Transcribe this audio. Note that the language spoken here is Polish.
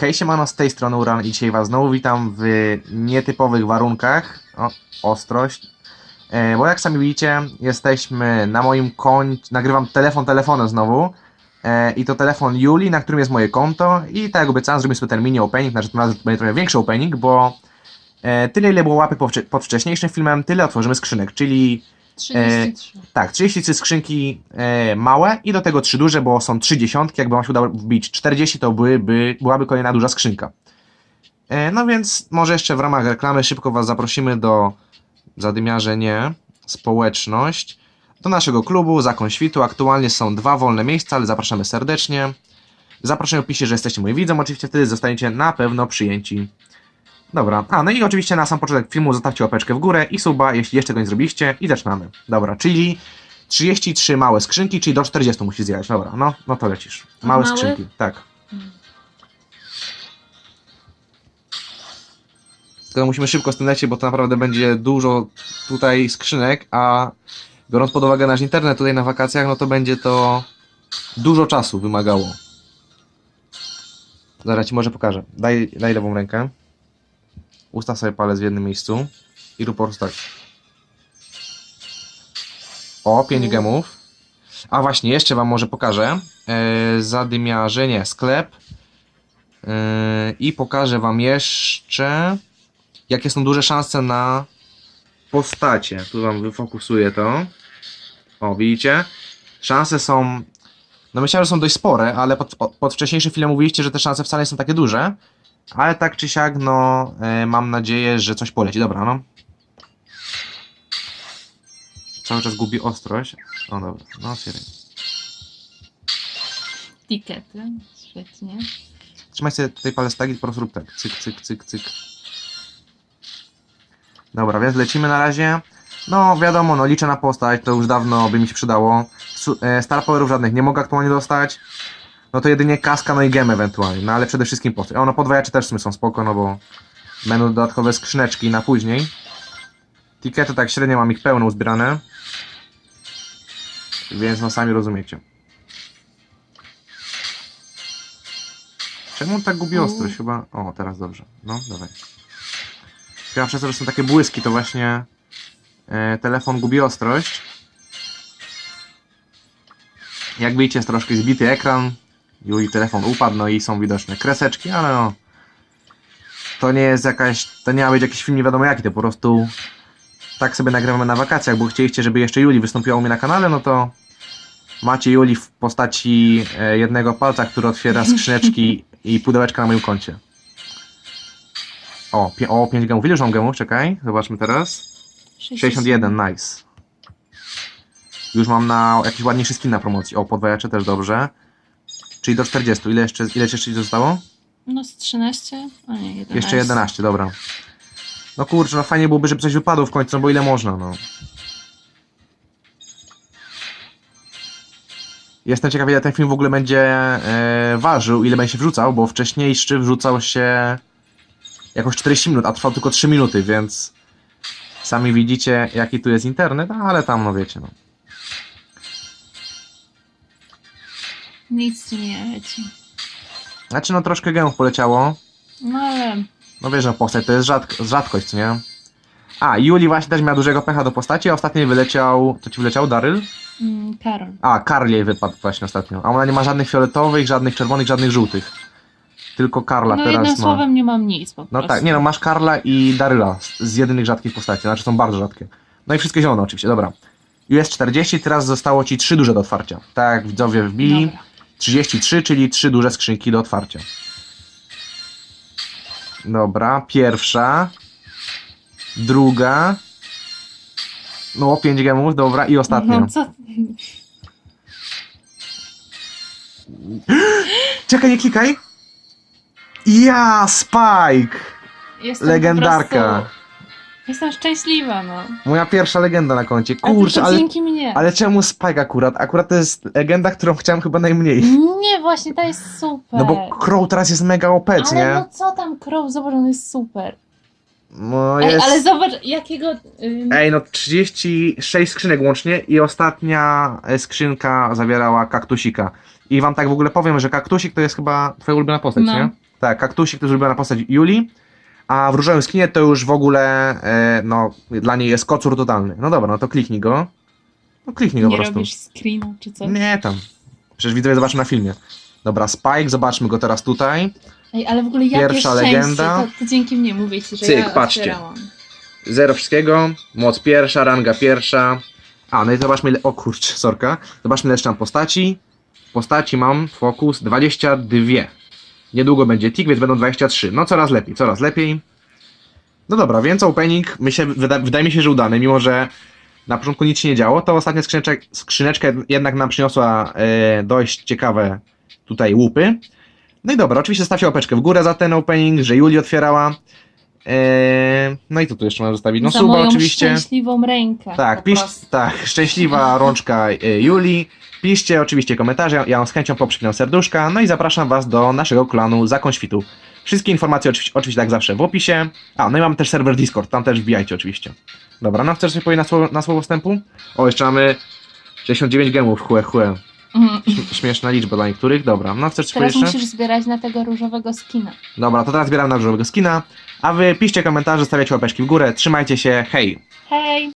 Hej siemano, z tej strony Uran i dzisiaj was znowu witam w nietypowych warunkach. O, ostrość. E, bo jak sami widzicie, jesteśmy na moim koncie, nagrywam telefon telefonem znowu. E, I to telefon Julii, na którym jest moje konto. I tak jak obiecałem, zrobimy sobie ten mini opening, znaczy tym razem będzie trochę większy opening, bo e, tyle ile było wcze- pod wcześniejszym filmem, tyle otworzymy skrzynek, czyli 33. tak, 33 skrzynki e, małe i do tego 3 duże, bo są 3 dziesiątki. Jakby wam się udało wbić 40, to byłyby, byłaby kolejna duża skrzynka. E, no więc może jeszcze w ramach reklamy szybko was zaprosimy do zadymiarze nie, społeczność, do naszego klubu Zakon Świtu. Aktualnie są dwa wolne miejsca, ale zapraszamy serdecznie. Zapraszamy piszcie, że jesteście moim widzem, oczywiście wtedy zostaniecie na pewno przyjęci. Dobra, a no i oczywiście na sam początek filmu zostawcie łapeczkę w górę i suba, jeśli jeszcze go nie zrobiliście i zaczynamy. Dobra, czyli 33 małe skrzynki, czyli do 40 musi zjechać. Dobra, no, no to lecisz. Małe małych? skrzynki, tak. Tylko musimy szybko z tym lecieć, bo to naprawdę będzie dużo tutaj skrzynek, a biorąc pod uwagę nasz internet tutaj na wakacjach, no to będzie to dużo czasu wymagało. Zaraz ci może pokażę. Daj, daj lewą rękę. Ustaw sobie palec w jednym miejscu i rób po prostu tak. O, 5 gemów. A właśnie, jeszcze wam może pokażę. E, zadymiarze, nie, sklep. E, I pokażę wam jeszcze, jakie są duże szanse na postacie. Tu wam wyfokusuję to. O, widzicie? Szanse są. No myślałem, że są dość spore, ale pod, pod wcześniejszym filmem mówiliście, że te szanse wcale nie są takie duże. Ale tak czy siak, no e, mam nadzieję, że coś poleci. Dobra, no. Cały czas gubi ostrość. O dobra, no otwieraj. Tikety. Świetnie. Trzymaj sobie tutaj palec tak i po prostu rób tak. Cyk, cyk, cyk, cyk. Dobra, więc lecimy na razie. No wiadomo, no liczę na postać, to już dawno by mi się przydało. Su- e, Star Powerów żadnych nie mogę aktualnie dostać. No to jedynie kaska, no i gem ewentualnie, no ale przede wszystkim postać. O, no podwajacze też w sumie są spoko, no bo będą dodatkowe skrzyneczki na później. Tikety tak średnio mam ich pełno uzbierane. Więc no sami rozumiecie. Czemu on tak gubi Mm. ostrość? Chyba. O, teraz dobrze. No, dawaj. Chyba przez to, że są takie błyski, to właśnie e, telefon gubi ostrość. Jak widzicie, jest troszkę zbity ekran. I telefon upadł, no i są widoczne kreseczki, ale no. To nie jest jakaś. To nie ma być jakiś film nie wiadomo jaki, to po prostu. Tak sobie nagrywamy na wakacjach, bo chcieliście, żeby jeszcze Juli wystąpiła u mnie na kanale, no to macie Juli w postaci e, jednego palca, który otwiera skrzyneczki i pudełeczka na moim koncie. O, pie, o 5 gemów. Ile już mam gemów? Czekaj, zobaczmy teraz. 61, nice. Już mam na jakiś ładniejszy skin na promocji. O, podwajacze też dobrze. Czyli do 40. Ile jeszcze, ile jeszcze ci zostało? No z 13? A nie, 11. Jeszcze 11, dobra. No kurczę, no fajnie byłoby, żeby coś wypadło w końcu, no bo ile można, no. Jestem ciekaw, ile ten film w ogóle będzie e, ważył, ile będzie się wrzucał, bo wcześniejszy wrzucał się jakoś 40 minut, a trwał tylko 3 minuty, więc sami widzicie, jaki tu jest internet, ale tam, no wiecie, no. Nic nie leci. Znaczy, no troszkę gemów poleciało. No ale No wiesz, no postać to jest rzadk rzadkość, co nie? A, Juli właśnie też miała dużego pecha do postaci, a ostatnio wyleciał, to ci wyleciał Daryl? mm, Karol. A, Karl jej wypadł właśnie ostatnio. A ona nie ma żadnych fioletowych, żadnych czerwonych, żadnych żółtych. Tylko Karla No teraz jednym ma. słowem nie mam nic po No prostu. tak, nie no, masz Karla i Daryla z, z jedynych rzadkich postaci, znaczy są bardzo rzadkie. No i wszystkie zielone oczywiście, dobra. US 40, teraz zostało ci trzy duże do otwarcia. Tak jak widzowie wbili. Dobra. 33, czyli trzy duże skrzynki do otwarcia. Dobra, pierwsza. Druga. No, 5 gemów, dobra, i ostatnia. No co? Czekaj, nie klikaj. Ja, Spike! Jestem Legendarka. Po prostu... Jestem szczęśliwa, no. Moja pierwsza legenda na koncie. Kurczę, ale, dzięki mnie. ale czemu Spike akurat? Akurat to jest legenda, którą chciałem chyba najmniej. Nie, właśnie, to jest super. No bo Crow teraz jest mega OP, Ale nie? no co tam, Crow, zobacz, on jest super. No Ej, jest... ale zobacz, jakiego... ym, Ej, no 36 skrzynek łącznie i ostatnia e, skrzynka zawierała kaktusika. I wam tak w ogóle powiem, że kaktusik to jest chyba twoja ulubiona postać, No. nie? Tak, kaktusik to jest ulubiona postać Julii. A w różowym skinie to już w ogóle, e, no, dla niej jest kocur totalny. No dobra, no to kliknij go. No kliknij go Nie po prostu. robisz screena czy coś? Nie tam. Przecież widzowie zobaczą na filmie. Dobra, Spike, zobaczmy go teraz tutaj. Ej, ale w ogóle jakie Pierwsza szczęście, legenda. To, to dzięki mnie mówię ci, że Cyk, ja patrzcie. otwierałam. Zero wszystkiego, moc pierwsza, ranga pierwsza. A, no i zobaczmy ile... O kurczę, sorka. Zobaczmy ile jeszcze mam postaci. Postaci mam, fokus, 22. Niedługo będzie tik, więc będą 23. No coraz lepiej, coraz lepiej. No dobra, więc opening, myślę, wyda, wydaje mi się, że udany, mimo że na początku nic się nie działo, to ostatnia skrzyneczka, skrzyneczka jednak nam przyniosła e, dość ciekawe tutaj łupy. No i dobra, oczywiście stawcie łapeczkę w górę za ten opening, że Juli otwierała. Eee, no i co tu jeszcze mam zostawić? No Za suba moją oczywiście. szczęśliwą rękę. Tak, po pisz, prostu. tak, szczęśliwa rączka e, Julii. Piszcie oczywiście komentarze, ja wam z chęcią poprzyknę serduszka, no i zapraszam was do naszego klanu Zakon Świtu. Wszystkie informacje oczywiście, oczywiście tak zawsze w opisie. A, no i mamy też serwer Discord, tam też wbijajcie oczywiście. Dobra, no chcesz coś powiedzieć na słowo, na słowo wstępu? O, jeszcze mamy 69 gemów, chłe, chłe. Mhm. Śm- Śmieszna liczba dla niektórych, dobra. No chcesz coś Teraz jeszcze? musisz zbierać na tego różowego skina. Dobra, to teraz zbieram na różowego skina, a wy piszcie komentarze, stawiacie łapeczki w górę, trzymajcie się, hej! Hej!